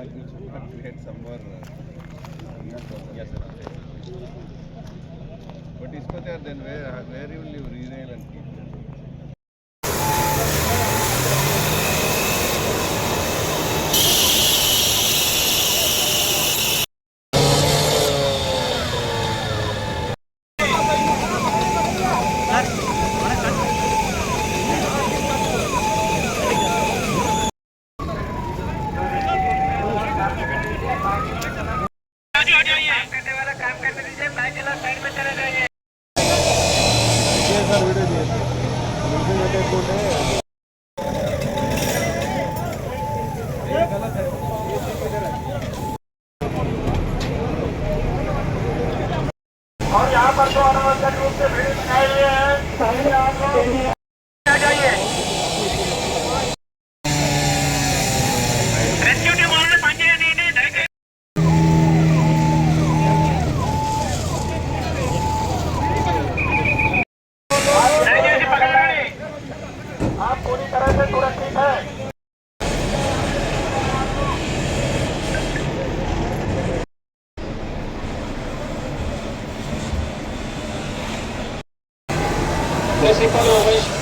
it should not create some more. Uh, yes, sir. But there then where where will you और यहाँ पर तो अनुमंत्रित रूप से भीड़ दिखाई हुई है। आप लोग tricolor hoje.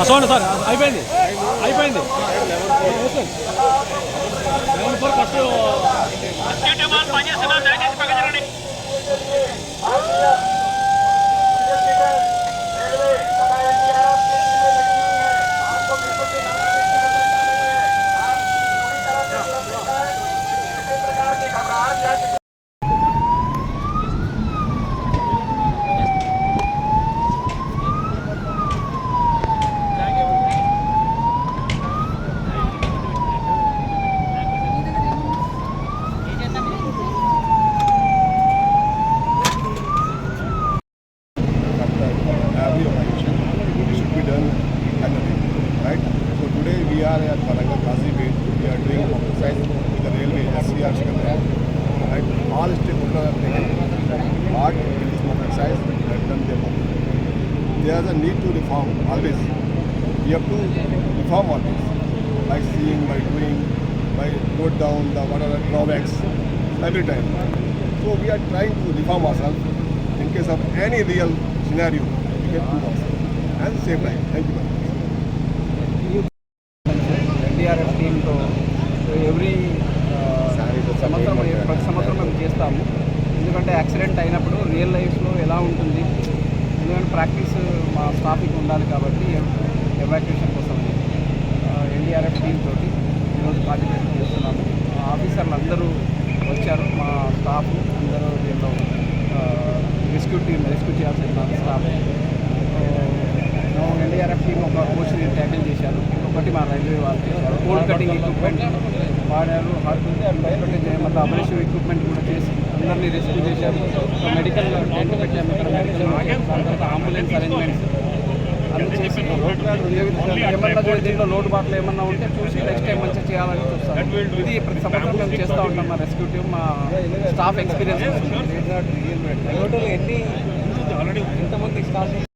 చూడండి సార్ అయిపోయింది. అయిపోయింది. Eleven Bay. We are doing exercise the railway, right? All stakeholders have taken part in this exercise and done their work. There is a need to reform always. We have to reform always by seeing, by doing, by note down the what are the drawbacks every time. So we are trying to reform ourselves in case of any real scenario, we can do ourselves and save life. Thank you every సంవత్సరం ప్రతి సంవత్సరం మేము చేస్తాము. ఎందుకంటే accident అయినప్పుడు real లైఫ్లో ఎలా ఉంటుంది? ఎందుకంటే ప్రాక్టీస్ మా స్టాఫ్కి ఉండాలి కాబట్టి ఎవాక్యుయేషన్ కోసం ఎన్డీఆర్ఎఫ్ టీం తోటి ఈరోజు పార్టిసిపేట్ చేస్తున్నాము. ఆఫీసర్లు అందరూ వచ్చారు మా స్టాఫ్ అందరూ దీనిలో రెస్క్యూ టీం రెస్క్యూ చేయాల్సిన స్టాఫ్ ఎన్డీఆర్ఎఫ్ టీం ఒక పోస్ట్ని ట్యాకిల్ చేశారు. ఒకటి మా రైల్వే వాళ్ళు చేశారు. కోల్డ్ కటింగ్ ఎక్విప్మెంట్ వాడారు ఒకటి మళ్ళీ అపరేషన్ ఎక్విప్మెంట్ కూడా చేసి అందరినీ రెస్క్యూ చేశారు. మెడికల్ టెంట్ పెట్టాము ఇక్కడ మెడికల్ తర్వాత అంబులెన్స్ అరేంజ్మెంట్స్ ఏమన్నా కూడా దీంట్లో లోటు బాటలు ఏమన్నా ఉంటే చూసి నెక్స్ట్ టైం మంచిగా చేయాలని చూస్తాం ఇది ప్రతి సంవత్సరం మేము చేస్తూ ఉంటాం మా రెస్క్యూ టీం మా స్టాఫ్ ఎక్స్పీరియన్స్ ఎన్ని ఎంతమంది స్టాఫ్